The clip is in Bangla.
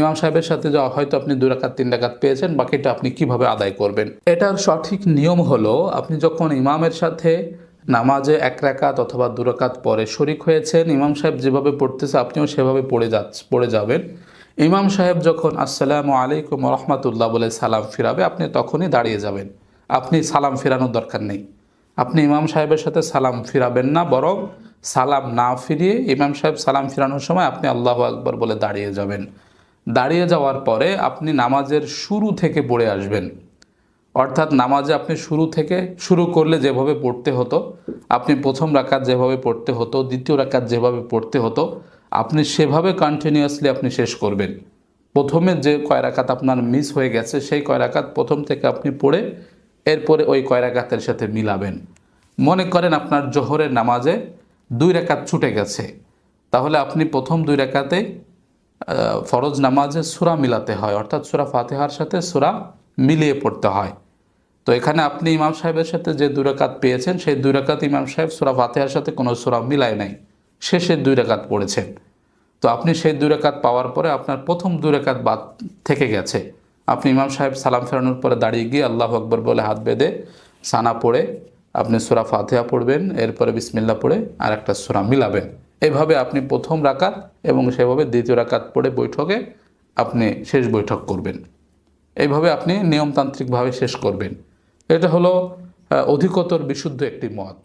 ইমাম সাহেবের সাথে যা হয়তো আপনি দুই রাকাত, তিন রাকাত পেয়েছেন, বাকিটা আপনি কীভাবে আদায় করবেন? এটার সঠিক নিয়ম হলো, আপনি যখন ইমামের সাথে নামাজে এক রাকাত অথবা দু রাকাত পরে শরিক হয়েছেন, ইমাম সাহেব যেভাবে পড়তেছে আপনিও সেভাবে পড়ে যাচ্ছে পড়ে যাবেন। ইমাম সাহেব যখন আসসালামু আলাইকুম রহমতুল্লাহ বলে সালাম ফিরাবে, আপনি তখনই দাঁড়িয়ে যাবেন। আপনি সালাম ফিরানোর দরকার নেই। আপনি ইমাম সাহেবের সাথে সালাম ফিরাবেন না, বরং সালাম না ফিরিয়ে ইমাম সাহেব সালাম ফিরানোর সময় আপনি আল্লাহ আকবর বলে দাঁড়িয়ে যাবেন। দাঁড়িয়ে যাওয়ার পরে আপনি নামাজের শুরু থেকে পড়ে আসবেন। অর্থাৎ নামাজে আপনি শুরু থেকে শুরু করলে যেভাবে পড়তে হতো, আপনি প্রথম রাকাত যেভাবে পড়তে হতো, দ্বিতীয় রাকাত যেভাবে পড়তে হতো, আপনি সেভাবে কন্টিনিউয়াসলি আপনি শেষ করবেন। প্রথমে যে কয় রাকাত আপনার মিস হয়ে গেছে, সেই কয় রাকাত প্রথম থেকে আপনি পড়ে এরপরে ওই কয় রাকাতের সাথে মিলাবেন। মনে করেন আপনার জোহরের নামাজে দুই রাকাত ছুটে গেছে। তাহলে আপনি প্রথম দুই রাকাতে ফরজ নামাজে সুরা মিলাতে হয়, অর্থাৎ সুরা ফাতেহার সাথে সুরা মিলিয়ে পড়তে হয়। তো এখানে আপনি ইমাম সাহেবের সাথে যে দুই রাকাত পেয়েছেন, সেই দুই রাকাত ইমাম সাহেব সুরা ফাতেহার সাথে কোনো সুরা মিলায় নাই। শেষের দুই রাকাত পড়েছেন। তো আপনি সেই দুই রাকাত পাওয়ার পরে আপনার প্রথম দুই রাকাত বাদ থেকে গেছে। আপনি ইমাম সাহেব সালাম ফেরানোর পরে দাঁড়িয়ে গিয়ে আল্লাহ আকবর বলে হাত বেঁধে সানা পড়ে আপনি সুরা ফাতেহা পড়বেন, এরপরে বিসমিল্লা পড়ে আর একটা সুরা মিলাবেন। এভাবে আপনি প্রথম রাকাত এবং সেভাবে দ্বিতীয় রাকাত পড়ে বৈঠকে আপনি শেষ বৈঠক করবেন। এইভাবে আপনি নিয়মতান্ত্রিকভাবে শেষ করবেন। এটা হলো অধিকতর বিশুদ্ধ একটি মত।